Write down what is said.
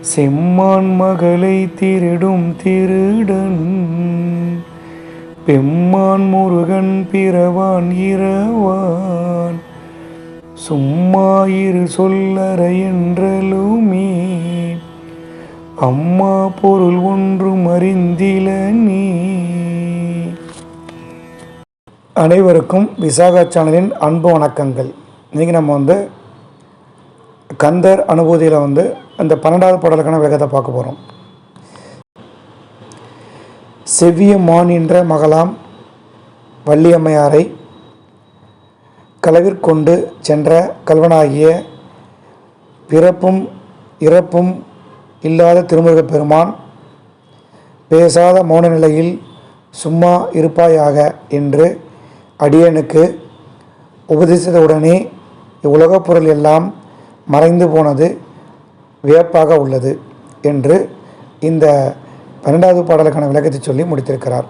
செம்மான் மகளை திருடும் திருடன். பெம்மான் முருகன் பிறவான் இரவான். சும்மா இரு சொல்லற என்றலுமே. அம்மா பொருள் ஒன்றும் அறிந்தில நீ. அனைவருக்கும் விசாகா சேனலின் அன்பு வணக்கங்கள். இன்றைக்கி நம்ம வந்து கந்தர் அனுபூதியில் வந்து அந்த பன்னெண்டாவது பாடலுக்கான விளக்கத்தை பார்க்க போகிறோம் செவ்விய மான் என்ற மகளாம் வள்ளியம்மையாரை களவிற்கொண்டு சென்ற கல்வனாகிய பிறப்பும் இறப்பும் இல்லாத திருமுருகப் பெருமான் பேசாத மௌன நிலையில் சும்மா இருப்பாயாக என்று அடியனுக்கு உபதேசித்தவுடனே இவ்வுலகப் பொருள் எல்லாம் மறைந்து போனது வியப்பாக உள்ளது என்று இந்த பன்னெண்டாவது பாடலுக்கான விளக்கத்தை சொல்லி முடித்திருக்கிறார்.